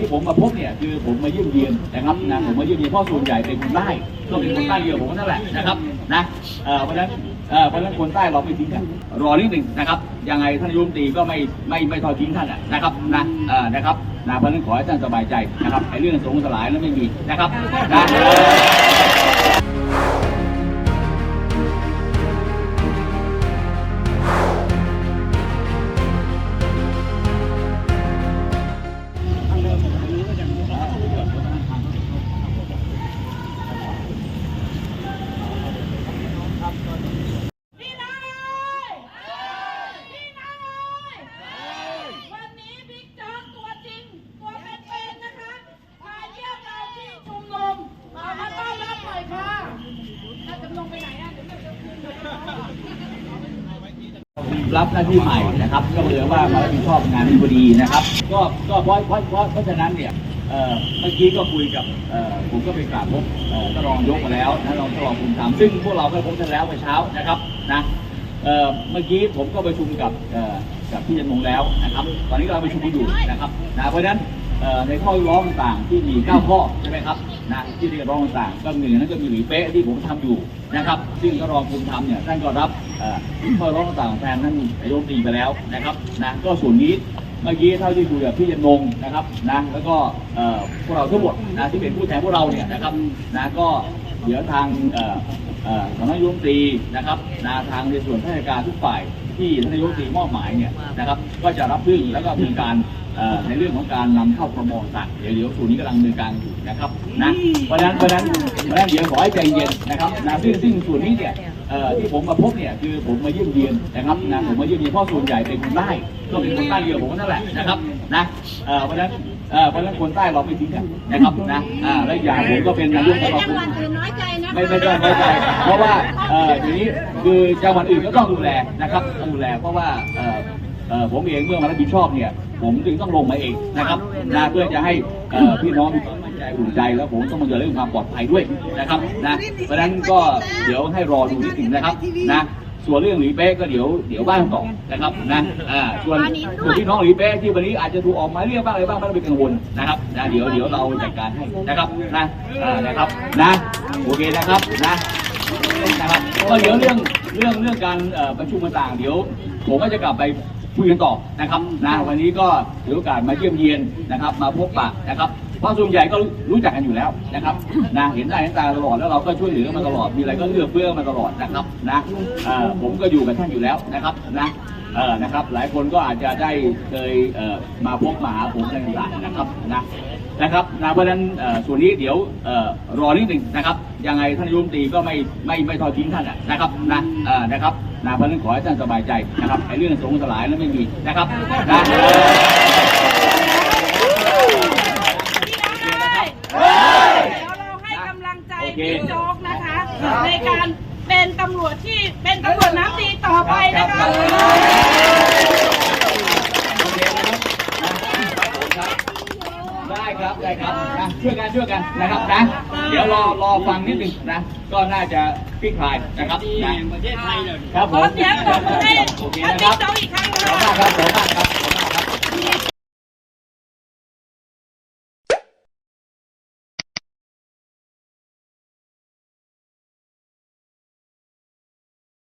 ที่ผมมาพบเนี่ยคือผมมาเยี่ยมเยียนนะครับนะผมมาเยี่ยมเยียนพ่อส่วนใหญ่เป็นคนใต้ก็เป็นคนใต้เดียวผมนั่นแหละนะครับนะเพราะฉะนั้นเพราะฉะนั้นคนใต้เราไม่ทิ้งกันรอนิดหนึ่งนะครับ ยังไงท่านยุ้มตีก็ไม่ไม่ไม่ทอดทิ้งท่านนะครับนะนะครับนะเพราะฉะนั้นขอให้ท่านสบายใจนะครับไอ้เรื่องสงสลายนั้นไม่มีนะครับนะ รับหน้าที่ใหม่นะครับ ก็เหลือว่ามารับผิดชอบงานนี้พอดีนะครับ ก็ก็เพราะเพราะเพราะเพราะฉะนั้นเนี่ยเมื่อกี้ก็คุยกับผมก็ไปกราบพบท่านรองยกมาแล้วท่านรองท่านรองภูมิธรรมซึ่งพวกเราก็พบท่านแล้วเมื่อเช้านะครับนะเมื่อกี้ผมก็ประชุมกับกับพี่ยันมงแล้วนะครับ ตอนนี้เราประชุมกันอยู่นะครับนะเพราะฉะนั้น ในข้อเรียกร้องต่างๆ ที่มีเก้าข้อใช่ไหมครับนะที่เรียกร้องต่างๆก็หนึ่งนั้นก็มีหลีเป๊ะที่ผมทำอยู่นะครับซึ่งท่านรองภูมิธรรมเนี่ยท่านก็รับข้อร้องต่างๆแทนท่านนายกรัฐมนตรีไปแล้วนะครับนะก็ส่วนนี้เมื่อกี้เท่าที่คุยกับพี่ยันงงนะครับนะแล้วก็พวกเราทั้งหมดนะที่เป็นผู้แทนพวกเราเนี่ยนะครับนะก็เดี๋ยวทางสำนักนายกรัฐมนตรีนะครับนะทางในส่วนราชการทุกฝ่าย ที่ท่านนายกรัฐมนตรีมอบหมายเนี่ยนะครับก็จะรับเรื่องแล้วก็มีการในเรื่องของการนำเข้าประมงต่างเดี๋ยวเดี๋ยวส่วนนี้กำลังดำเนินการอยู่นะครับนะเพราะนั้นเพราะนั้นเพราะนั้นเดี๋ยวขอให้ใจเย็นนะครับนะซึ่งซึ่งส่วนนี้เนี่ยที่ผมมาพบเนี่ยคือผมมาเยี่ยมเยียนนะครับนะผมมาเยี่ยมเยียนเพราะส่วนใหญ่เป็นคนใต้ก็เป็นคนใต้เดียวผมนั่นแหละนะครับนะเพราะนั้น เอ่อเพราะฉะนั้นคนใต้เราไม่ทิ้งกันนะครับนะอ่าและอีกอย่างผมก็เป็นนายกสมาคจังมหวัดอื่นน้อยใจนะคะไม่ไม่ต้องไม่ใจ เพราะว่าเอ่อทีนี้คือจังหวัดอื่นก็ต้องดูแลนะครับต้องดูแลเพราะว่าเอ่อเอ่อผมเองเมื่อมารับผิดชอบเนี่ย ผมจึงต้องลงมาเองนะครับนะเพื่อจะให้เอ่อพี่น้องมีความมั่นใจอุ่นใจแล้วผมต้องมาดูแลเรื่องความปลอดภัยด้วยนะครับนะเพราะฉะนั้นก็เดี๋ยวให้รอดูนิดหนึ่งนะครับนะ ส่วนเรื่องหลีเป๊ะก็เดี๋ยวเดี๋ยวบ้านต่อนะครับนะอ่าส่วนส่วนพี่น้องหลีเป๊ะที่วันนี้อาจจะถูกออกหมายเรียกบ้างอะไรบ้างไม่ต้องไปกังวลนะครับนะเดี๋ยวเดี๋ยวเราจัดการให้นะครับนะอ่านะครับนะโอเคนะครับนะนะครับก็เดี๋ยวเรื่องเรื่องเรื่องการเอ่อประชุมต่างๆเดี๋ยว ผมก็จะกลับไปคุยกันต่อนะครับนะวันนี้ก็ถือโอกาสมาเยี่ยมเยียนนะครับ มาพบปะนะครับ เพราะส่วนใหญ่ก็รู้จักกันอยู่แล้วนะครับนะเห็นหน้าเห็นตาตลอดแล้วเราก็ช่วยเหลือมาตลอดมีอะไรก็เอื้อเฟื้อมาตลอดนะครับนะผมก็อยู่กับท่านอยู่แล้วนะครับนะเออนะครับ หลายคนก็อาจจะได้เคยเอ่อมาพบมาหาผมอะไรต่างๆนะครับนะนะครับนะเพราะฉะนั้นเออส่วนนี้เดี๋ยวเออรอนิดหนึ่งนะครับยังไงท่านยกรัฐมนตรีก็ไม่ไม่ไม่ทอดทิ้งท่านนะครับนะเออนะครับนะเพราะฉะนั้นขอให้ท่านสบายใจนะครับไอ้เรื่องสงสลายนั้นไม่มีนะครับนะ พี่น้อยเดี๋ยวเราให้กำลังใจบิ๊กโจ๊กนะคะ ในการเป็นตำรวจที่ เป็นตำรวจน้ำดีต่อไปนะคะโอเคนะครับนะได้ครับได้ครับนะช่วยกันช่วยกันนะครับนะ เดี๋ยวรอรอฟังนิดหนึ่งนะ ก็น่าจะคลี่คลายนะครับนะประเทศไทยเลยครับผขอมเสียงปรบมือให้โอเคท่านนะคบิ๊รักบโจ๊กอีกครั้งขอบค่ะคุณมากครับขอบคุณมากครับ